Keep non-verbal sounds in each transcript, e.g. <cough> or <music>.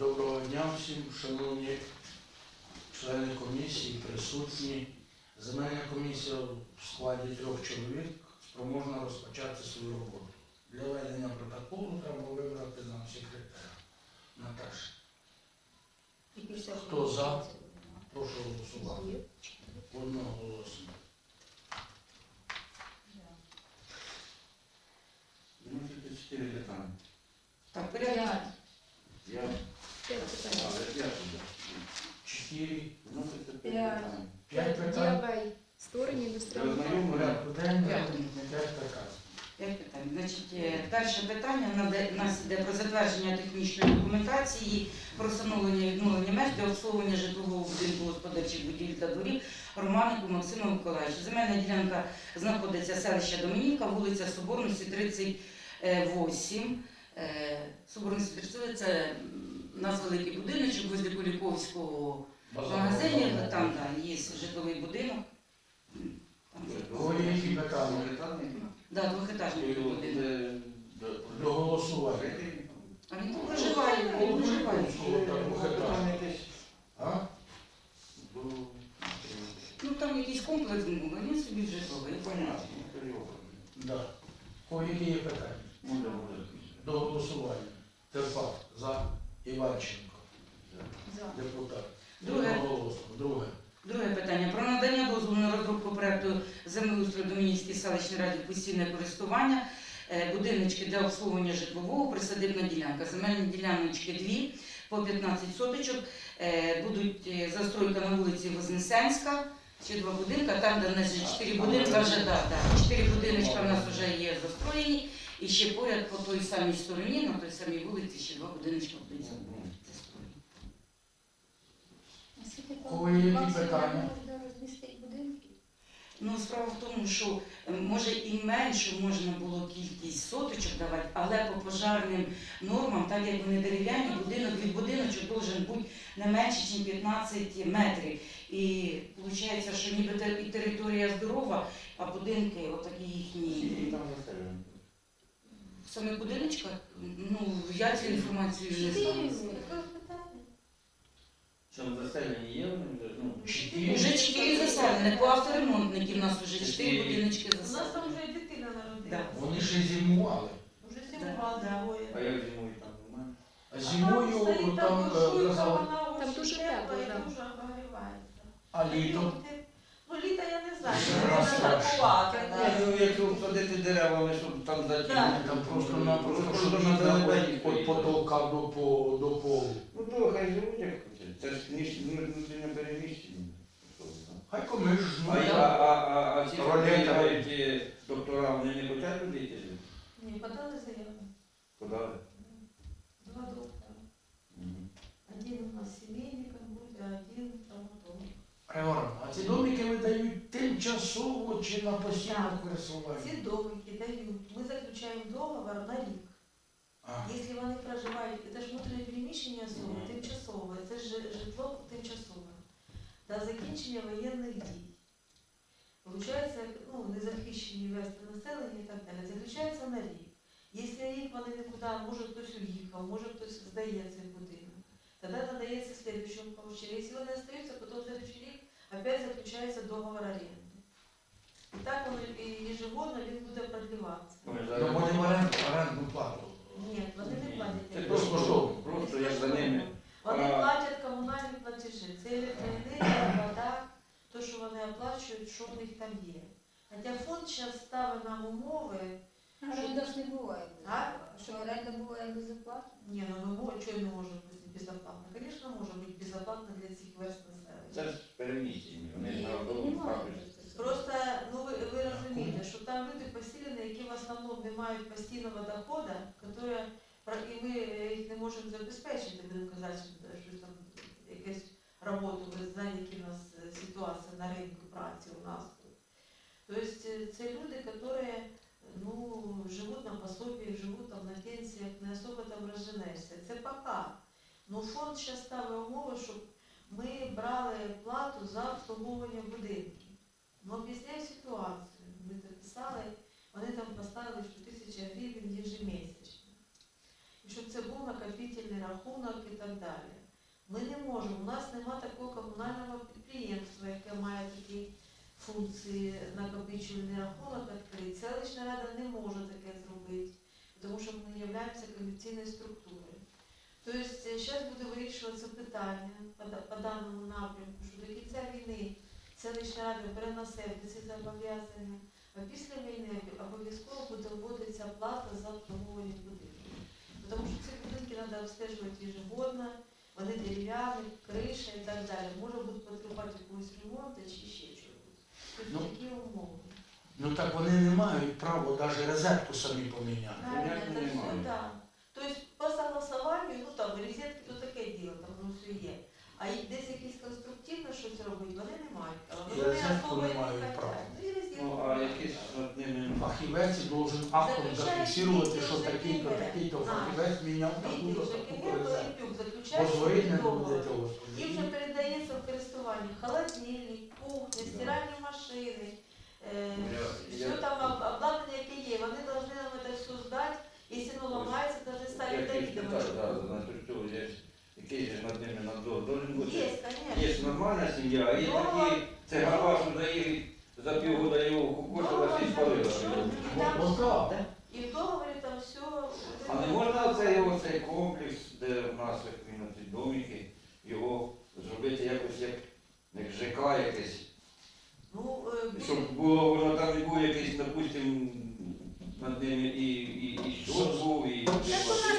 Доброго дня всім, шановні члени комісії, присутні. Земельна комісія в складі трьох чоловік спроможна розпочати свою роботу. Для ведення протоколу треба вибрати нам секретаря. Наташа, Хто за? прошу голосувати. Одноголосно. Чотири питання. Так, порядок. Я. Чотири, п'ять питань. п'ять Створення індустріального ознайомлена. Порядку денного, П'ять. п'ять. П'ять питань. Значить, е, перше питання наде- нас йде про затвердження технічної документації про встановлення і відновлення меж для обслуговування житлового будинку господарчих будівель та дворів Романику Максиму Миколаївичу. Земельна ділянка знаходиться селище Домінівка, вулиця Соборності 38. Е, Соборності 38 це м, у нас великий будиночок возле Куліковського магазині. Там да, є житловий будинок. Да, двохетажний будинок. до- голосування. А він тут проживає, він проживає. Ну там якийсь комплекс, ну, він собі житловий. Ну, понятно, ну. Які є питання? До голосування. Терпак за Іванченко, депутат. Друге. Одноголосно. Друге. Друге питання. Про надання дозволу на розробку проекту землеустрою Домінівській селищній раді постійне користування. Е, Будиночки для обслуговування житлового, присадибна ділянка. Земельні діляночки дві по 15 соточок. Е, Будуть е, застройка на вулиці Вознесенська. Ще два будинка, там, де в нас чотири будинка, вже да, да, чотири будиночка в нас вже є застроєні. І ще поряд по той самій стороні, на той самій вулиці, ще два будиночка будуть застроєні. Кого є які питання? Ну, справа в тому, що е, може і меншу можна було кількість соточок давати, але по пожарним нормам, так як вони дерев'яні, будинок від будиночок должен бути не менше, ніж 15 метрів. І виходить, що ніби і територія здорова, а будинки отакі їхні. Там заставлено. В самих будиночках, ну я цю інформацію не знаю. Що на заставлені є, вже, ну, Чотири. Вже чотири заселені, по авторемонтників у нас вже чотири будиночки У нас там вже і дитина Да. Вони ще зимували. Вже зимували Да. двоє. а як зимою там немає? А зимою там е, казали, вона Там дуже тепло, і да. дуже обогрівається. а літом. Страшно. Ну якщо посадити дерева, щоб там затягнути. Там просто-напросто, Просто щоб на їх далебені від потолка до, по- до полу. Ну то хай живуть як хочуть. Це ж ніж ми внутрішньо переміщені. Хай комиш А, я- а, а, а, а ці Ролета. приїжджають ті доктора, вони не хочуть туди йти? Ні, подали заяву. Подали. Два доктора. Мгм. Один у нас сімейником буде, а один там а ці домики видають тимчасово чи на постійне користування? Ці домики дають. Ми заключаємо договор на рік. Якщо вони проживають, це ж внутрішнє приміщення особи, Мгм. тимчасове, це ж житло тимчасове. До закінчення воєнних дій. Получається, ну, незахищені верстви населення і так далі, заключається на рік. Якщо рік вони нікуди, може хтось уїхав, може хтось здає цей будинок, тоді надається слідчому полученню. Якщо вони залишаються, потім рік опять заключається договор оренди. І так воно і ежегодно він буде продліватися. Ну, зараз- вони в оренду, орендну плату. Ні, вони не платять. Це оренду. просто, просто як за ними. Вони платять комунальні платежі. Це електроенергія, вода, то, що вони оплачують, що в них там є. Хоча фонд зараз ставить нам умови, Оренда ж не буває. А? Що оренда буває безоплатно? ні, ну ми можемо, що не може бути безоплатно. Звісно, може бути безоплатно для цих верст населення. Це ж переміщені. Вони ж на одному має папері. Просто ну ви, ви розумієте, що там люди посілені, які в основному не мають постійного доходу, які, і ми е, їх не можемо забезпечити, будемо казати, що щось там якусь роботу, ви знаєте, які у нас е, ситуація на ринку праці у нас тут. Тобто е, це люди, які ну, живуть на пособі, живуть там на пенсіях, не особо там розженешся. Це пока. Ну фонд ще ставить умови, щоб ми брали плату за обслуговування будинків. Ну, об'ясняю ситуацію. Ми це писали, вони там поставили, що тисяча гривень ежемісячно. І щоб це було накопительний рахунок і так далі. Ми не можемо, у нас нема такого комунального підприємства, яке має такі функції накопичувальний рахунок відкрити. Селищна рада не може таке зробити, тому що ми не являємося комерційною структурою. Тобто зараз буде вирішуватися питання по, по даному напрямку, що до кінця війни селищна рада бере на ці зобов'язання, а після війни обов'язково буде вводитися плата за обслуговування будинків. Тому що ці будинки треба обстежувати ежегодно, вони дерев'яні, криша і так далі. Може бути потребувати якогось ремонту чи ще чогось. Тобто Ну, такі умови. Ну так вони не мають права навіть розетку самі поміняти. Правильно, Понятно, це так. Тобто по согласованню, ну там розетки то таке діло, там воно все є. А й десь якісь конструктивно щось робити, вони не мають. І Вони особо не мають права. Ну, і Ну, а не якийсь над ними Фахівець должен Заключає зафіксувати, тільки що ЖКГ. такий-то, такий-то А. фахівець міняв таку-то Видите, таку ЖКГ розетку. Пилипюк заключає Позвонить не договор. буде того. І вже передається в користування холодильник, кухня, стиральні машини, е, Я- все там об- обладнання, яке є. Вони повинні нам це все здати, ламається, повинні ставити до Якийсь відома. так, так, значить, що є, який же над ними надзор должен бути. Є, звісно. Є нормальна сім'я, а є Дома- такі, це гараж, що заїхали за півгода його кукошила і спалила. Ну так. І в договорі там все. А не можна цей, оцей комплекс, де в нас як він ці домики, його зробити якось як, як ЖК якесь, Ну, е, щоб було воно там не був якийсь, допустим, над ними і, і, і щот був, і...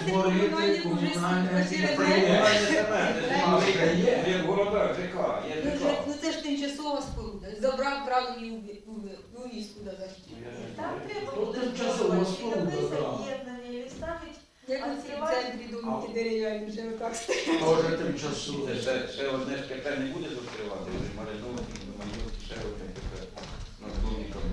Створити комунальне підприємство. Є в городах ЖК, є Ну, це- Ну це ж тимчасова споруда. Забрав право і увіз куди захотів. Ну, Там треба Ну, буде тимчасово споруда, ставить Як А у цій відкриваєш? центрі домики дерев'яні вже як Теж тимчасово. Це ще, ще одне ж КП не буде відкривати, вже Малиновський, ще одне КП над домиками.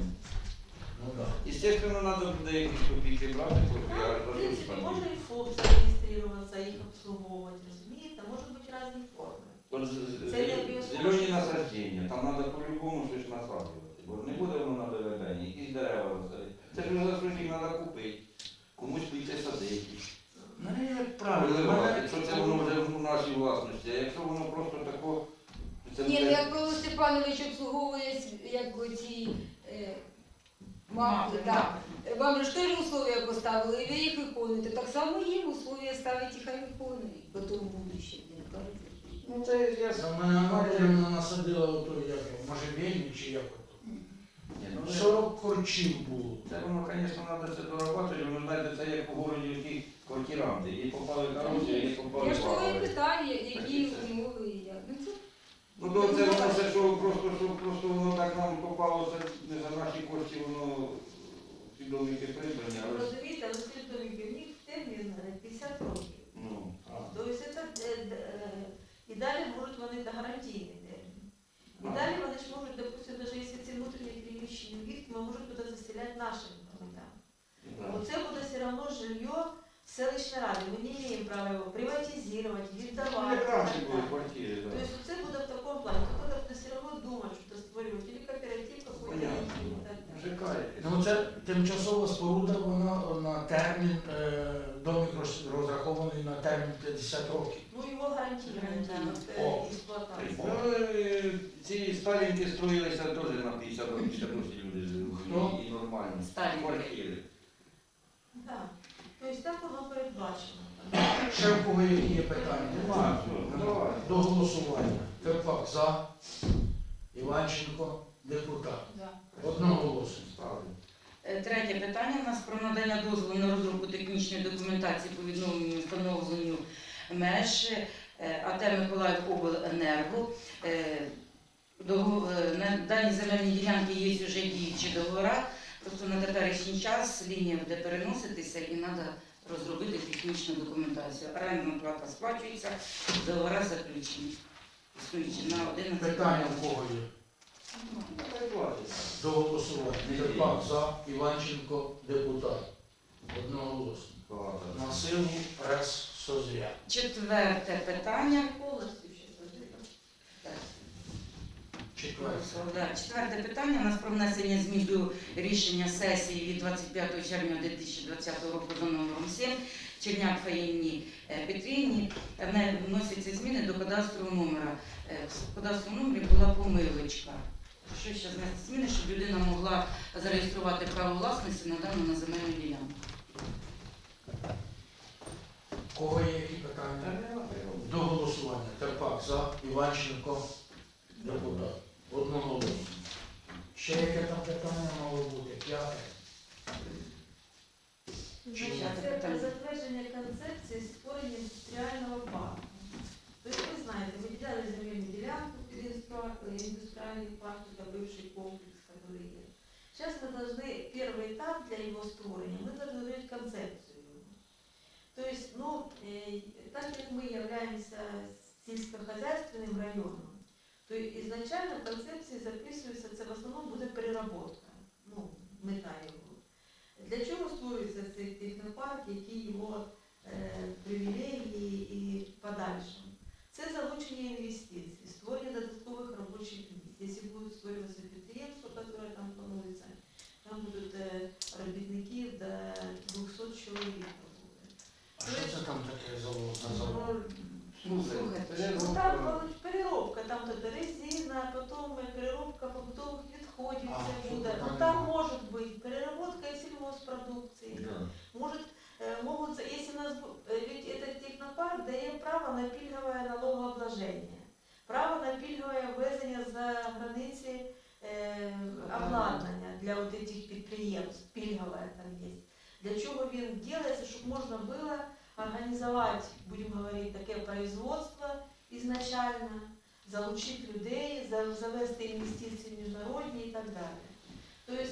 Ну так. Естественно, надо буде якісь копійки брати, трохи, я В принципе, розумію. можно и ФОП зарегистрироваться, их обслуговывать, разумеется, может быть разные формы. От з- з- Це не обов'язково. Зелені насадження, там треба по-любому щось насаджувати, бо не буде воно на ДВБ, якісь дерева насадити. Це ж за що їх треба купити, комусь піти садити. Ну, як правильно. Виливати, мене- якщо це воно вже в нашій власності, а якщо воно просто тако, то це Ні, ну буде... як Павло Степанович обслуговує с- як оці е, мапи, так. Вам же ж теж условия поставили, і ви їх виконуєте. Так само їм условия ставить і хай виконують. Потім в будущем. Ну це я в мене Мар'їна насадила ото як його, можжевельник чи як ото. Ну, 40 корчів було. Це воно, звісно, треба це дорабатувати, воно знаєте, це як у городі які квартиранти. І попали хороші, і попали Я ж погані. питаю, які умови і як. Ну це Ну то це воно все, що просто, що просто воно так нам попало, це не за наші кошти, воно ці домики прибрані, але Розумієте, але свідомі в них термін е, 50 років. ну, Тобто це, е, д- е, і далі можуть вони до гарантійний термін. І далі вони ж можуть, допустим, навіть якщо ці внутрішні приміщення об'єкти, ми можуть туди заселяти нашими громадянами. Оце буде все одно жилье селищної ради. Ми не маємо права його приватизувати, Ну, віддавати. раніше так були квартири, так. Тобто це буде в такому плані. Тут треба все одно думати, що створювати или кооператив какой-то і так далі. ЖК. Ну це тимчасова споруда, вона на термін, е, домик роз- розрахований на термін 50 років. Ну його гарантійна О. експлуатація. Ну, е, ці сталінки строїлися теж на 50 років, ще досі люди живуть. Ну. І нормально. Сталінки. Квартири. Так. Тобто так воно передбачено. Ще в кого які є питання? Нема. До голосування. Ферпак за. Іванченко, депутат. Одноголосно. Е, Третє питання у нас про надання дозволу на розробку технічної документації по відновленню встановленню меж е, АТ Миколаїв Обленерго. Е, На даній земельній ділянці є вже діючі договори, просто на теперішній час лінія буде переноситися і треба розробити технічну документацію. Орендна плата сплачується, договори заключені. Існуючі на 11 Питання в кого є? До голосування. Ферпак за. Іванченко, депутат. Одноголосно. На силу прес Созря. Четверте питання. Четверте. Четверте питання у нас про внесення змін до рішення сесії від 25 червня 2020 року за номером 7 Черняк Фаїні е, Петрівні. Е, в неї вносяться зміни до кадастрового номера. Е, В кадастровому номері була помилочка. Що ще знести зміни, щоб людина могла зареєструвати право власності на дану на земельну ділянку. У Кого є які питання? До голосування. Терпак за, Іванченко, депутат. Одноголосно. Ще яке там питання мало бути? П'яте. Значить, П'яте це питання. затвердження концепції створення індустріального парку. Тобто, ви знаєте, виділяли земельну ділянку під індустрі- індустріальний парк, это бывший комплекс, который есть. Сейчас мы должны, первый этап для его створения, мы должны дать концепцию. То есть, ну, э, так как мы являемся сельскохозяйственным районом, то изначально в концепції записується, це в основному буде переработка, ну, мета його. Для чого створюється цей технопарк, які його е, привілегії і подальше? Це залучення інвестицій, створення додаткових робочих місць. Якщо будуть створюватися підприємства, яке там планується, там будуть е, робітників до 200 чоловік. А що це там таке завод? Ну, Слухайте, Ну там мабуть, переробка, там тут резина, потім переробка побутових відходів А, це що буде. там Ну там нема? може бути переработка і сільгоспродукції. Может, э, могут, за- если у нас, бу- э, ведь этот технопарк дає право на пільгове налогообложення, право на пільгове ввезення за границі е, обладнання для от этих підприємств, пільгове там є. Для чого він робиться, щоб можна було організувати, будемо говорити, таке производство ізначально, залучити людей, за- завести інвестиції міжнародні і так далі. Тобто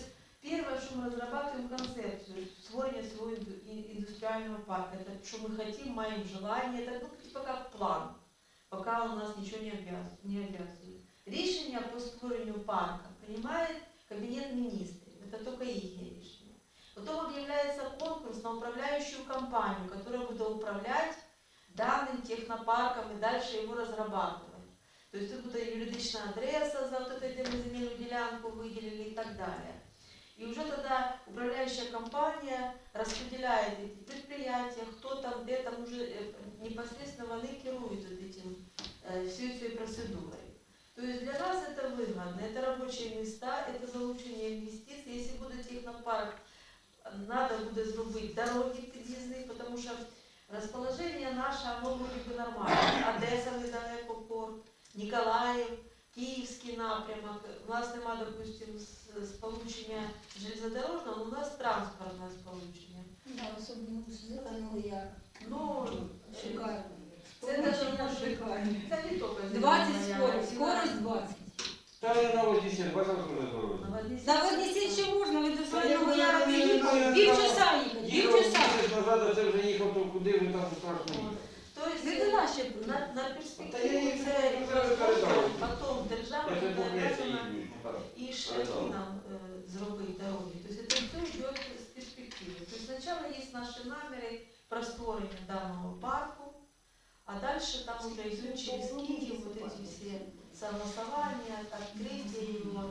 Первое, что мы разрабатываем концепцию створения своего инду- ин- индустриального парка. Это что мы хотим, моим желание. Это ну, типа как план, пока у нас ничего не, обвяз, не обвязывает. Решение по створению парка принимает Кабинет министров. Это только их решение. Потом объявляется конкурс на управляющую компанию, которая будет управлять данным технопарком и дальше его разрабатывать. То есть тут будет юридичная адреса за вот эту земельную делянку выделили и так далее. И уже тогда управляющая компания распределяет эти предприятия, кто там, где там уже э, непосредственно вони керуют вот этим, э, всей этой процедурой. То есть для нас это выгодно, это рабочие места, это залучение инвестиций. Если буде технопарк, надо буде зробити дороги під'їзні, тому що розположення наше, оно вроде бы нормальне. Одеса недалеко порт, Ніколаїв, Київський напрямок. У нас нема, допустим, сполучення железнодорожного, у нас транспортне сполучення. Да, особливо Зеленого Яру. Ну, Шикарно. Це може- це не тільки 20 скорость, скорость 20. Та я на Одесі, бачив, що не здоров'я. на Вознесенській- ще можна, ви до я- Яру не їхали. я- Півчаса їхати, Їхав півчаса. місяць назад, а це вже їхав, то куди ви там страшно їхати. То Не до нас ще на, на Та я перспективу їх це вже передав. потім держава Я вже буде місяць обязана і шляхи нам е, зробити дороги. Тобто це все йде з перспективи. Тобто спочатку є наші наміри про створення даного парку, а далі там уже йдуть через Київ вот эти всі согласування, відкриття його.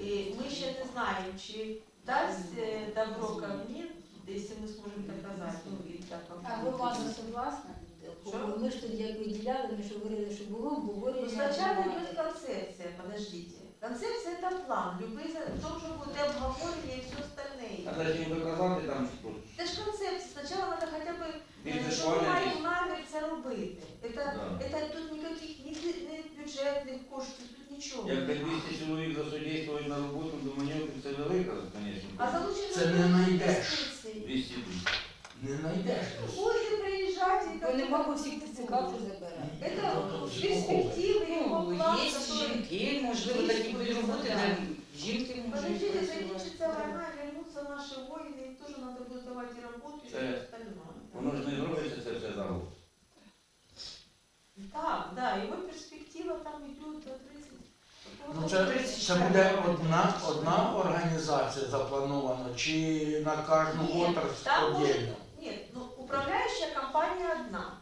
І ми ще не знаємо, чи дасть е, добро Кабмін, якщо ми зможемо так казати, ну, від так А громада согласна? Що? Ми ж тоді як виділяли, ми ж говорили, що було Ну, обговорення. Сначала громади. идет концепция, подождите. Концепция это план. Любые за- тоже будет и обговорение и все А остальное. зачем доказати там що? Это же концепция. Сначала надо хотя бы, Більш э, що ми візуально маємо намір це робити. Это, Да. это тут никаких ні, ні бюджетних коштів, тут нічого. Як би 200 чоловік засудействують на роботу, до маневки це велика, звісно. А залучення Це не знайдеш. інвестицій. 200 тисяч. Не знайдеш. Будете приїжджати і Бо нема по всіх ТЦК вже забирати. Это перспективы, его Ну, план, є который... жінки, можливо, такі будуть роботи, де жінки можуть Подождите, працювати. закінчиться війна, вернуться наші воїни, їм теж треба буде давати і роботу, і все Це- остальное. Воно ж не зробиться це все за год. Так, да, его перспектива там идет до 30. Ну, це, це буде одна, одна організація запланована чи на кожну Ні, отрасль там може- отдельно? Нет, ну управляющая компания одна,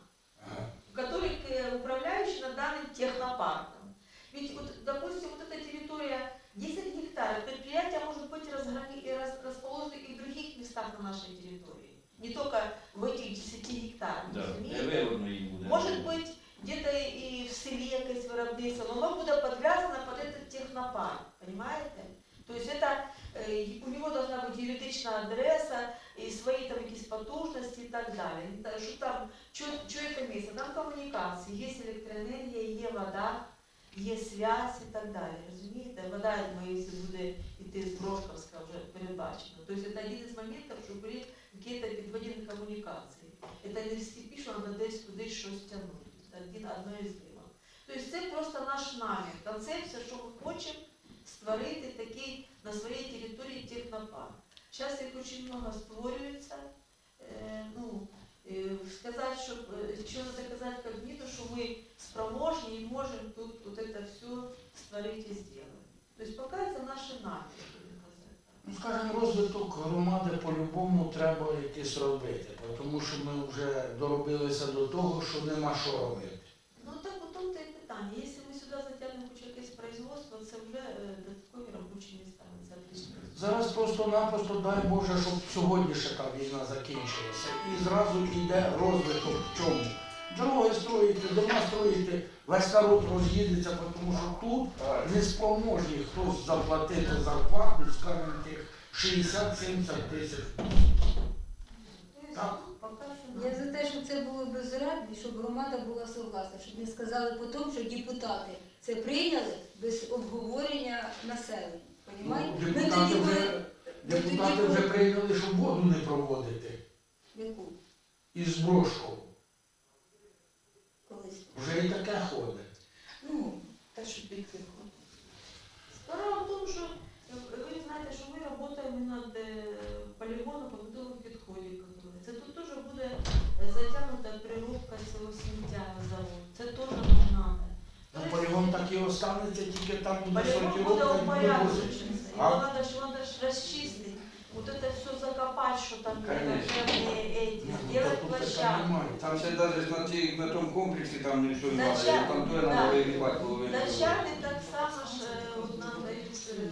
Ага. у которой э, управляющий над данным технопарком. Ведь вот, допустим, вот эта территория 10 гектаров, предприятие может быть разграни- и рас- расположено и в других местах на нашей территории. Не только в этих 10 гектарах. Да, разумеете? не вигодно їм буде. Может быть, где-то и в селе якесь виробництво, но воно буде подвязано под этот технопарк, понимаете? То есть это, э, у него должна быть юридична адреса, і свої там якісь потужності і так далі. Та, Що там, що, що це місце? Там комунікації, є електроенергія, є вода, є зв'язь і так далі. Розумієте? Вода, я думаю, якщо буде йти з Брошковська вже передбачено. Тобто це один із моментів, що були якісь підводні комунікації. Це не що треба десь кудись щось тягнути. Це один, одно із діло. Тобто це просто наш намір, концепція, що ми хочемо створити такий на своїй території технопарк. Зараз їх дуже багато створюється. Е, ну, е, сказати, що, е, що треба казати Кабміну, що ми спроможні і можемо тут вот это все створити і зробити. Тобто поки це наші наміри. Ну, скажімо, розвиток громади по-любому треба якийсь робити, тому що ми вже доробилися до того, що нема що робити. Ну так у тому то і питання. Якщо ми сюди затягнемо хоч якесь производство, це вже е, додаткові робочі місця. Зараз просто-напросто дай Боже, щоб сьогодні ще та війна закінчилася. І зразу йде розвиток в чому. Дороги строїти, дома строїти, весь народ роз'їдеться, тому що тут не спроможні хтось заплатити зарплату, скажімо, тих 60-70 тисяч. Так. ну, Я за те, щоб це було безрадно, щоб громада була согласна, щоб не сказали потім, що депутати це прийняли без обговорення населення. Ну, Понімаєте? Депутати вже, депутати вже прийняли, щоб воду не проводити яку із Брошкова. Вже і таке ходить. Ну, те, що підтримку. Справа в тому, що ви знаєте, що ми працюємо над е, полігоном побутових відходів. Це тут теж буде затягнута переробка цього сміття на завод. Це теж нам треба. Ну, полігон так і останеться, тільки там буде Полигон буде сортировка і буде упорядочиться. возити. А? надо, ж- надо ж расчистить. Вот это все закопать, что там Конечно. жирные эти, Ну, сделать тут таке площадку. немає. Там ще навіть на, цій, на тому комплексі там нічого не Начальник, треба, там то да. треба вигрібати половину. Начальник так само ж е, от нам дають е,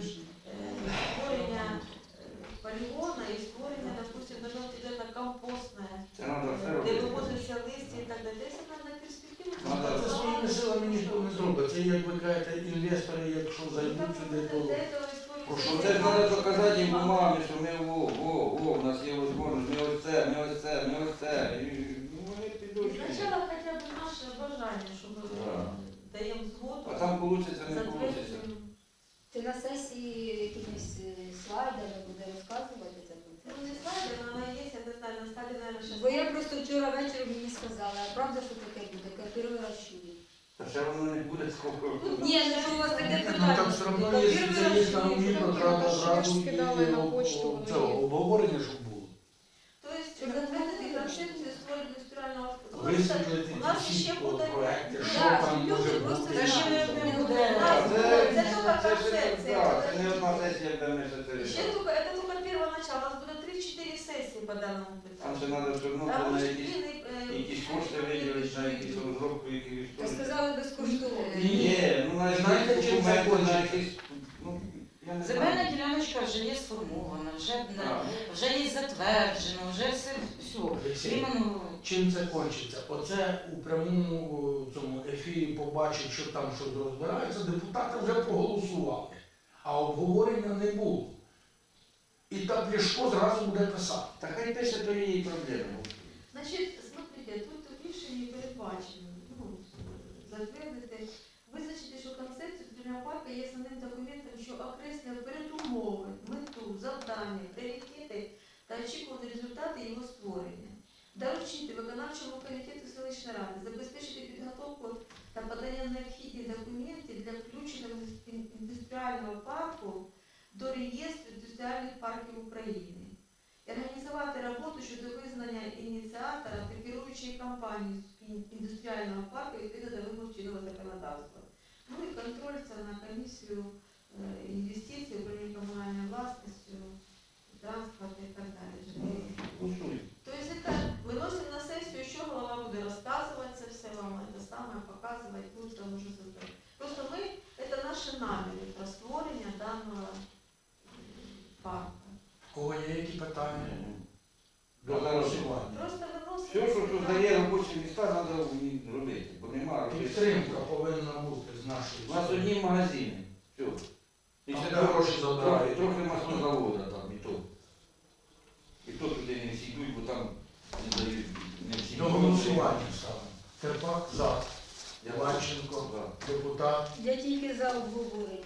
створення е, полігона і створення, допустим, должно бути це компостне, Це треба все де робити. вивозиться листя і так далі. Це на перспективу. Надо Це своїми силами ніхто не зробить. Це, як ви кажете, інвестори, якщо Ну, зайдуть сюди, то Це ж треба доказати їм бумагами, що ми во, во, во, у нас є можливість, ми ось це, ми ось це, ми ось це. І, ну, вони підуть. Спочатку хоча б наше бажання, щоб Да. даємо згоду, А там вийде, не вийде. затверджуємо. Ти на сесії якимись е, слайдами буде розказувати це про Ну, це? не знаю, вона є, я не знаю, на наверное. Бо я просто вчора вечором мені сказала, а правда, що таке буде? Я перший раз чую. Та ще воно не буде скільки. Ні, ну у вас таке ну питання? там все одно, якщо перший є там ж зразу і на почту, це, обговорення, щоб було. То есть Це затвердити затвердити. концепцію створення індустріального Висвітлити У нас ще всі буде- проекти, Да, що щоб там люди може просто бути. Ще не буде. Це- Це це тільки це ще це не одна сесія, де ми ще це Ще рішимо. тільки, це тільки перше начало, у нас буде 3-4 сесії по даному Там ще треба все одно Там якісь, якісь кошти виділити, на якісь розробку, якісь. Та сказали безкоштовно. Ні. Ні, ну на Знаєте, чим документи, на якісь, ну, я не Земельна діляночка вже є сформована, вже, не- Так. вже є затверджено, вже все, все. Олексій, Іменно Чим це кончиться? Оце у прямому о, цьому ефірі побачить, що там щось розбирається, депутати вже проголосували, а обговорення не було. І та Пляшко зразу буде писати. Та хай пише, то її проблема. Значить, рішенні передбачено, ну, затвердити, визначити, що концепція індустріального парку є основним документом, що окреслює передумови, мету, завдання, пріоритети та очікувані результати його створення. Доручити виконавчому комітету селищної ради забезпечити підготовку та подання необхідних документів для включення ін- індустріального парку до реєстру індустріальних парків України. І Організувати роботу щодо визнання ініціатора та керуючої компанії індустріального парку відповідно до вимог чинного законодавства. Ну і контроль це на комісію е, інвестицій, управління комунальною власністю, транспорту і так далі. Тобто це виносимо на сесію, що голова буде розказувати це все вам, це саме показувати, тут там уже создати. Просто ми наміри про створення даного м, парку. В кого є які питання до Ну, зараз голосування? Просто виносимо. Все, що, що дає робочі міста, треба робити, бо немає робити. Підтримка повинна бути з нашої У нас сторони. Одні магазини. Все. І А ще трохи, гроші трохи, трохи маслозавода там, і то. І то туди не всі йдуть, бо там не дають, не всі. До голосування ставимо. Терпак за. Леваченко. Депутат. Я тільки за обговорення.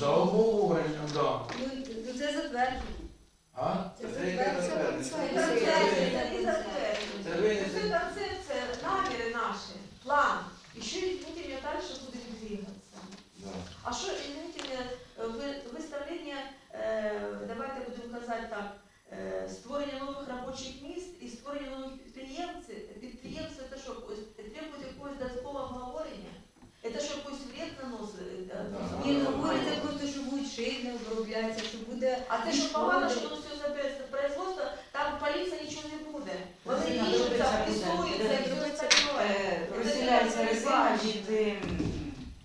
За обговорення, да. Ну, ну, це затвердження. А? Це Це затвердження. Це затвердження. винесе. Це концепція, наміри наші, план. І що, извините меня, дальше будем двигаться. Да. А що, извините меня, виставлення, е, давайте будемо казати так, створення нових робочих місць і створення нових підприємців, підприємців це що, требує якогось додаткового обговорення? Це що якийсь вред наносить? Ні, говориться просто, що будуть шини обробляться, що буде. А те, що погано, що воно все забереться производство, там поліція нічого не буде. Вони Резина їжджуться, робиться пісуються і буде. все остальное. Е, Розділяється резина від е,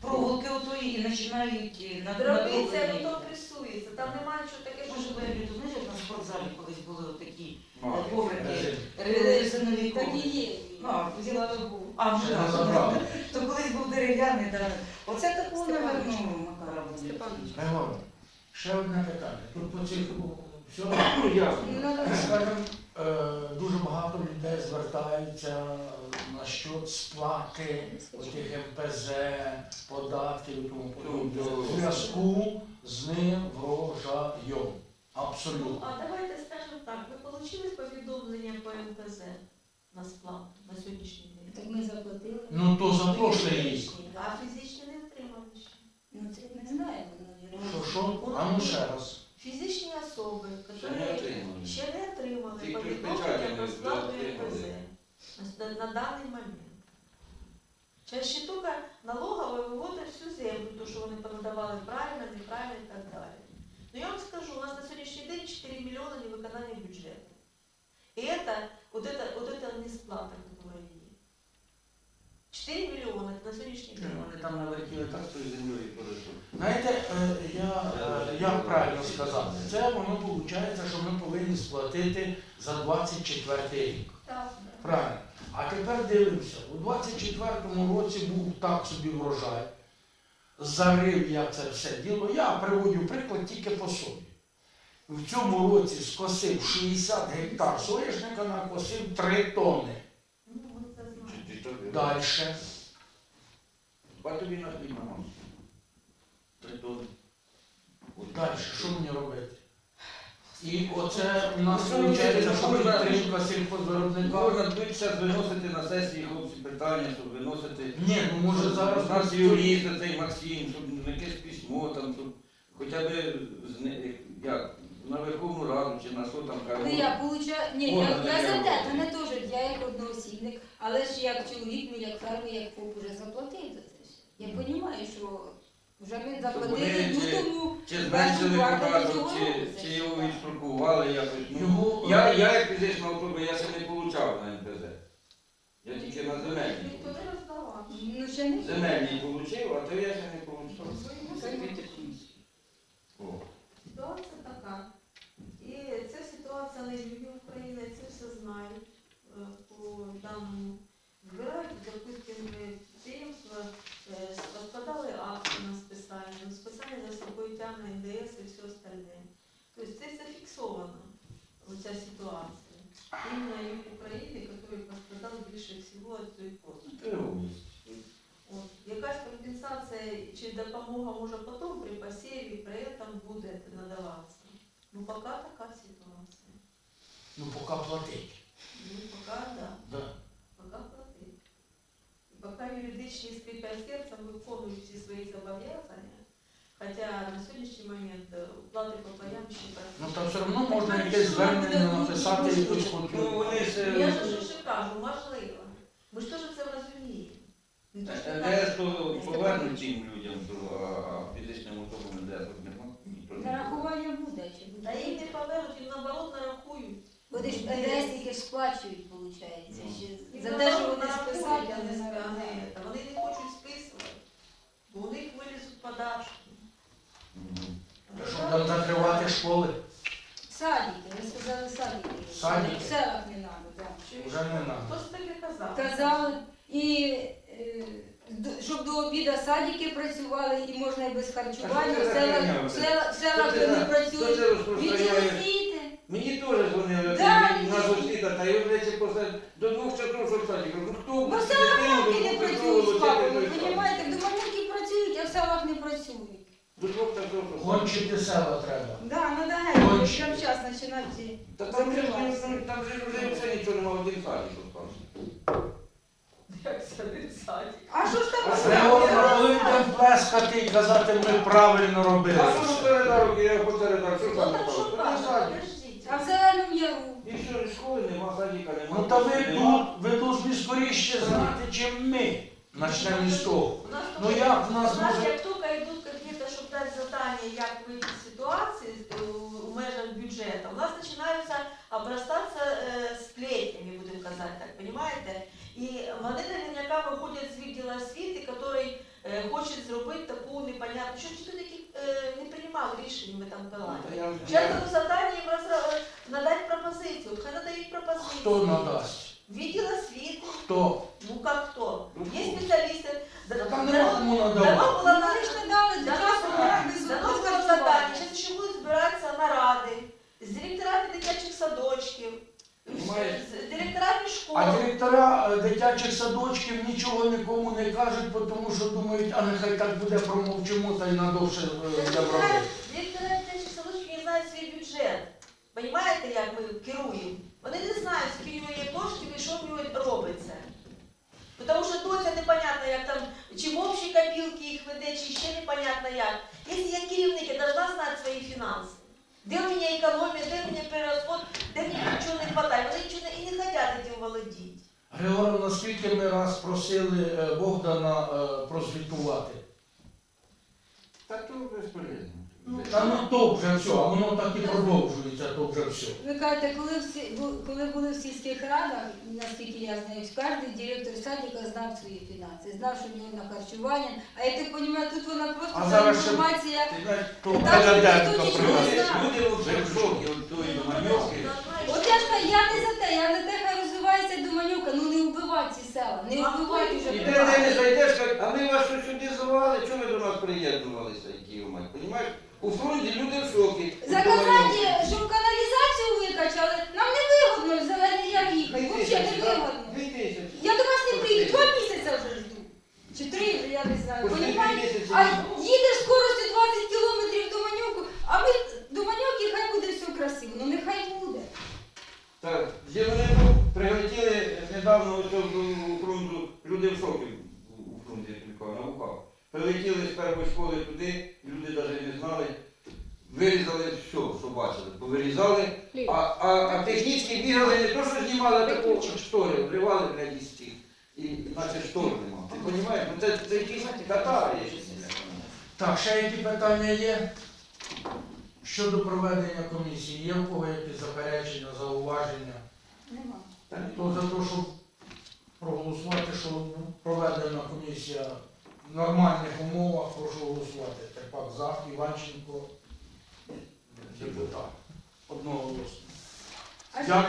проволоки отої і починають е, на Дробиться, на і. Там немає нічого таке, що Може, ви знаєш, як на спортзалі колись були такі Мало. коврики резинові Так і коврики. є. А. А, ну. <laughs> То колись був дерев'яний, так. Оце такого, наверно, Макара. Степанович. Григорій, ще одне питання. Тут по цих все. Ну, ясно. Ну, Скажем, е, дуже багато людей звертаються на щодо сплати отих МПЗ, податків і тому подібне. У зв'язку з ним врожаєм. Ну, Абсолютно. а давайте скажемо так, ви отримали повідомлення по МПЗ на сплату на сьогоднішній день? Так ми заплатили. Ну то за прошлий рік. А фізичні не отримали ще. Ну це не знаємо. Що що? А ну ще раз. Фізичні особи, Ще не які отримали. ще не отримали повідомлення про сплату. МПЗ на, на даний момент. Чаще тільки налогова виводить всю землю, то що вони понадавали правильно, неправильно і так далі. Ну я вам скажу, у нас на сьогоднішній день 4 мільйони невиконання бюджету. І это, вот это, вот это несплата, которая есть. 4 мільйони на сьогоднішній день. Вони там налетіли Так з тою землею подійшов. Знаєте, е, я, е, як правильно сказати, це воно виходить, що ми повинні сплатити за 24 рік. Так, Правильно. А тепер дивимося, у 24-му році був так собі врожай. Зарив я це все діло. Я приводю приклад тільки по собі. В цьому році скосив 60 гектар соняшника, накосив 3 тонни. Ну, ми це знаємо. Чи- чи то- Далі. Ба тобі на. Три тони. Далі, що мені робити? І оце у нас виходить, що можна- підтримка сільхозвиробника. Можна тут зараз виносити на сесії хлопці питання, щоб виносити. Ні, ну може зараз У нас юрист цей Максим, щоб якесь письмо там, щоб хоча б як, на Верховну Раду чи на що там Ну кажуть. я получаю, ні, Можна я, таке за те, робити. мене теж, я як одноосібник, але ж як чоловік, ну як фермер, як ФОП уже заплатив за це. ж. Я розумію, що вже ми вони заплатили, ну чи- тому Чи зменшили кварталу чи, чи його відстрокували якось. Ну, Його- я, я як фізична особа, я ще не получав на НПЗ. Я тільки на земельній. Ніхто не роздавав. ну ще не Земельній получив, а то я ще не получав. О. Така. І ця ситуація на югі України, це все знають е, по даному. Збирають, допустимо, підприємства, розкладали акти на списання, списання за собою тягне НДС і все остальне. Тобто це все фіксовано, оця ситуація. Іменно юг України, який пострадав більше всього від цієї послуги. Якась компенсація чи допомога може потім при посіві, при этом буде надаватися. Ну, поки така ситуація. Ну поки платить. Ну, поки, да, Да. поки платить. І поки юридичні скрипять серцем виконують всі свої зобов'язання, хоча на сьогоднішній момент е, плати по паям ще Ну працюють. там все одно можна якесь звернення написати якусь Ну, вони ж... Я ж вже кажу, можливо. Ми ж теж це розуміємо. Не то, що так. то повернуть цим людям, то, а, фізичним особам НДС тут нема. буде, Та їм не повернуть, їм наоборот нарахують. Вони ж е, підрясники ж сплачують, виходить. Ну. За те, що вони списали, але не Вони не хочуть списувати, бо у них вилізуть подачки. Щоб нам накривати школи, Садіки, ви сказали садики. Садики? В селах не треба, так. вже не Хто ж таке казав? Казали, і е, щоб до обіду садики працювали, і можна і без харчування, в селах Кончити села треба. Да, надо геть, Кончики. прямо зараз починати. Та там же, там, там же вже все нічого немає, один садик остався. Як це він садик? А що ж там А Григорівна, коли будемо плескати і казати, ми правильно робили. А що ж передарок, я попередар, що Ну там сталося? Та не садик. А в зеленому яру. І що, школи нема, садика нема. Ну та ви тут, ви тут скоріше знати, чим ми. Начнемо з того. У нас Ну только- в нас у нас, може- як тільки йдуть какие-то, щоб дати завдання, як вийти з ситуації е, у межах бюджету, у нас починаються обрастатися е, сплетнями, будемо казати так, понимаєте? І вони наверняка виходять з відділу освіти, який е, хоче зробити таку непонятну, що ніхто таких е, не приймав рішень в этом Ну, плані. та я вже- Зараз завдання їм розра- надати пропозицію, хай надають пропозицію. Хто надасть? Відділ освіти, Хто? ну як хто? Ну, Є спеціалісти. Там да- нема кому Дано надавати. було на Вони ж не дали до Дано без дано було завдання. харчування. Зараз ще наради з директорами дитячих садочків, з директорами школ. А директора е, дитячих садочків нічого нікому не кажуть, бо тому що думають, а нехай так буде промовчимо та й надовше е. Директори дитячих садочків не знають свій бюджет. Понімаєте, як ми керуємо? Вони не знають, скільки є коштів і що в нього робиться. Тому що доця непонятно, як там, чи в общій копілки їх веде, чи ще непонятно як. Якщо я керівник, я должна знати свої фінанси. Де у мене економія, де у мене перерозход, де мені нічого не вистачає. Вони нічого не, і не хочуть цим володіти. Григорівна, скільки ми раз просили е, Богдана е, прозвітувати? Та то безполезно. Ну, Та ну то вже все, а воно так і продовжується, то вже все. Ви кажете, коли, всі, бу- коли були в сільських радах, наскільки я знаю, кожен директор садика знав свої фінанси, знав, що в нього на харчування. А я так розумію, тут вона просто А ця зараз ще- інформація. Ти знаєш, то Та Президенко ніхто нічого привезе. не. Люди вже в шокі від тої доманьовки. От я ж кажу, я не за те, я не те, хай розвивається Доманюка, ну не вбивати ці села, не вже. І де де не зайдеш, кажуть, а ми вас що сюди звали, чого ви до нас приєднувалися, які ви мать? Понімаєш? У фронті люди в шокі. від Заказати, щоб каналізацію викачали, нам не вигодно в зелений яр їхати, взагалі не вигодно. Дві тисячі. Я до вас не приїду, два місяці вже жду. Чи три вже, я не знаю. Ось Понімаєте? дві місяці. А їдеш скоростю 20 кілометрів до Манюку, а ми до Манюки хай буде все красиво. Ну нехай буде. Так, вони прилетіли недавно у фронту, люди в шокі у- фронті тільки наука. Прилетіли з першої школи туди, люди навіть не знали. Вирізали все, що бачили. Повирізали, а, а, а технічні бігали не то, що знімали, а таку штори, вривали блядь, із тих. І наче штор нема. Ти розумієш? Ну це, це якісь татари є. Так, ще які питання є? Щодо проведення комісії, є в кого якісь заперечення, зауваження? Нема. То за те, щоб проголосувати, що проведена комісія в нормальних умовах, прошу голосувати. Терпак за, Іванченко, депутат. Одноголосно. А Дякую.